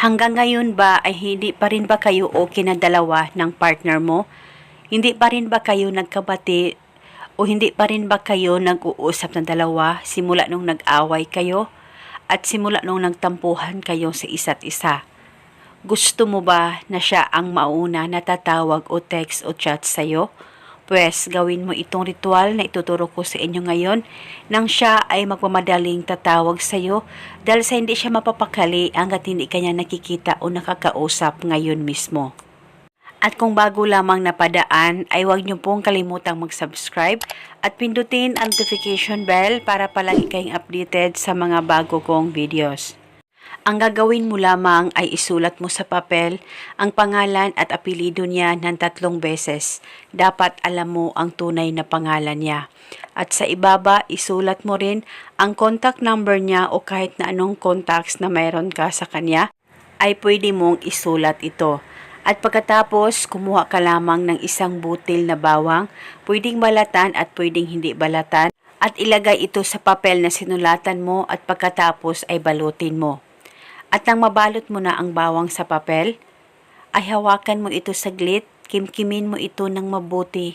Hanggang ngayon ba ay hindi pa rin ba kayo okay na dalawa ng partner mo? Hindi pa rin ba kayo nagkabati o hindi pa rin ba kayo nag-uusap ng dalawa simula nung nag-away kayo at simula nung nagtampuhan kayo sa isa't isa? Gusto mo ba na siya ang mauna na tatawag o text o chat sa'yo? Pwes, gawin mo itong ritual na ituturo ko sa inyo ngayon nang siya ay magmamadaling tatawag sa'yo dahil sa hindi siya mapapakali hanggat hindi kanya nakikita o nakakausap ngayon mismo. At kung bago lamang napadaan ay huwag niyo pong kalimutang mag-subscribe at pindutin ang notification bell para palagi kayong updated sa mga bago kong videos. Ang gagawin mo lamang ay isulat mo sa papel ang pangalan at apelido niya ng tatlong beses. Dapat alam mo ang tunay na pangalan niya. At sa ibaba, isulat mo rin ang contact number niya o kahit na anong contacts na mayroon ka sa kanya, ay pwede mong isulat ito. At pagkatapos, kumuha ka lamang ng isang butil na bawang, pwedeng balatan at pwedeng hindi balatan, at ilagay ito sa papel na sinulatan mo at pagkatapos ay balutin mo. At nang mabalot mo na ang bawang sa papel, ay hawakan mo ito saglit, kimkimin mo ito ng mabuti.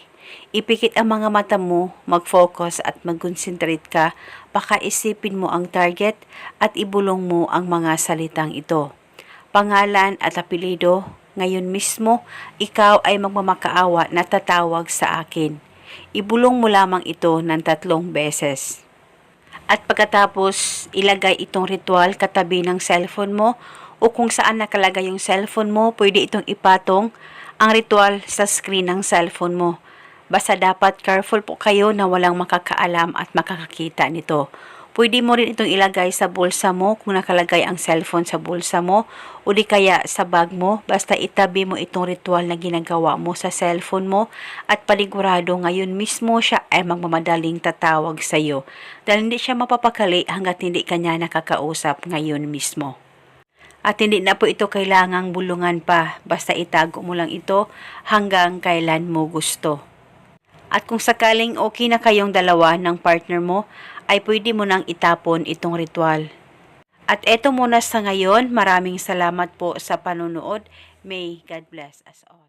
Ipikit ang mga mata mo, mag-focus at mag-concentrate ka, pakaisipin mo ang target at ibulong mo ang mga salitang ito. Pangalan at apelido, ngayon mismo, ikaw ay magmamakaawa na tatawag sa akin. Ibulong mo lamang ito ng tatlong beses. At pagkatapos, ilagay itong ritual katabi ng cellphone mo o kung saan nakalagay yung cellphone mo, pwede itong ipatong ang ritual sa screen ng cellphone mo. Basta dapat careful po kayo na walang makakaalam at makakakita nito. Pwede mo rin itong ilagay sa bulsa mo kung nakalagay ang cellphone sa bulsa mo o di kaya sa bag mo. Basta itabi mo itong ritual na ginagawa mo sa cellphone mo at panigurado ngayon mismo siya ay magmamadaling tatawag sa iyo dahil hindi siya mapapakali hanggat hindi kanya nakakausap ngayon mismo. At hindi na po ito kailangang bulungan pa, basta itago mo lang ito hanggang kailan mo gusto. At kung sakaling okay na kayong dalawa ng partner mo, ay pwede mo nang itapon itong ritual. At eto muna sa ngayon, maraming salamat po sa panonood. May God bless us all.